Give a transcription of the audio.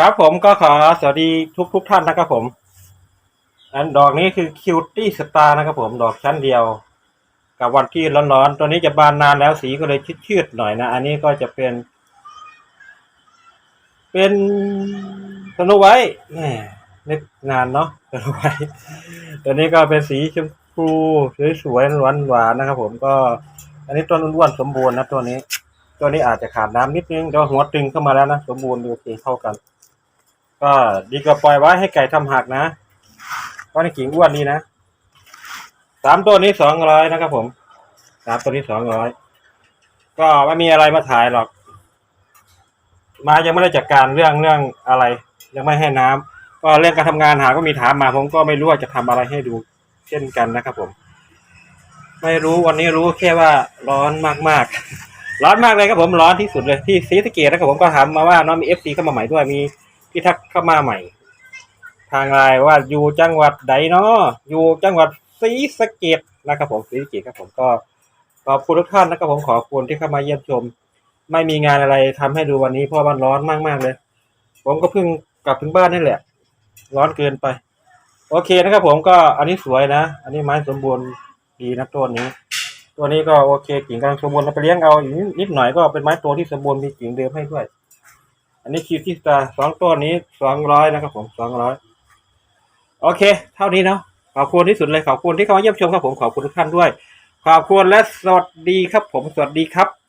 ครับผมก็ขอสวัสดีทุกทุกท่านนะครับผม อันดอกนี้คือคิวตี้สตาร์นะครับผมดอกชั้นเดียว กับวันที่ร้อนๆตัวนี้จะบานนานแล้วสีก็เลยชืดๆหน่อยนะ อันนี้ก็จะเป็น เป็นสโนไว้แหมนึกนานเนาะสโนไว้ตัวนี้ก็เป็นสีชมพูสวยๆหวานหวานๆนะครับผมก็ อันนี้ต้นอ้วนๆสมบูรณ์นะตัวนี้ตัวนี้อาจจะขาดน้ำนิดนึงแต่ว่าหัวตึงเข้ามาแล้วนะ สมบูรณ์โอเคเข้ากัน ก็ดีกว่าปล่อยไว้ให้ไก่ทำหักนะเพราะในกิ่งอ้วนดีนะสามตัวนี้สองร้อยนะครับผมสามตัวนี้สองร้อยก็ไม่มีอะไรมาถ่ายหรอก มายังไม่ได้จัดการเรื่องเรื่องอะไร ยังไม่ให้น้ำก็เรื่องการทำงานหาก็มีถามมา ผมก็ไม่รู้ว่าจะทำอะไรให้ดูเช่นกันนะครับผม ไม่รู้วันนี้รู้แค่ว่าร้อนมากๆ ร้อนมากเลยครับผมร้อนที่สุดเลยที่ซีสเกตนะครับผมก็ถามมาว่าน้องมีเอฟซีเข้ามาใหม่ด้วยมี พี่ทักเข้ามาใหม่ ทางไลน์ว่าอยู่จังหวัดใดเนาะอยู่จังหวัดศรีสะเกดนะครับผมศรีสะเกดครับผมก็ขอบคุณทุกท่านนะครับผมขอบคุณที่เข้ามาเยี่ยมชม ไม่มีงานอะไรทำให้ดูวันนี้เพราะมันร้อนมากๆเลย ผมก็เพิ่งกลับถึงบ้านนี่แหละ ร้อนเกินไป โอเคนะครับผมก็อันนี้สวยนะ อันนี้ไม้สมบูรณ์ดีนะต้นนี้ ตัวนี้ก็โอเคกิ่งกำลังสมบูรณ์เราไปเลี้ยงเอาอีกนิดหน่อยก็เป็นไม้ตัวที่สมบูรณ์มีกิ่งเดิมให้ด้วย อันนี้คิวที่สตาสองต้นนี้สองร้อยนะครับผมสองร้อยโอเค เท่านี้เนาะขอบคุณที่สุดเลยขอบคุณที่เข้ามาเยี่ยมชมครับผมขอบคุณทุกท่านด้วย ขอบคุณและสวัสดีครับผมสวัสดีครับ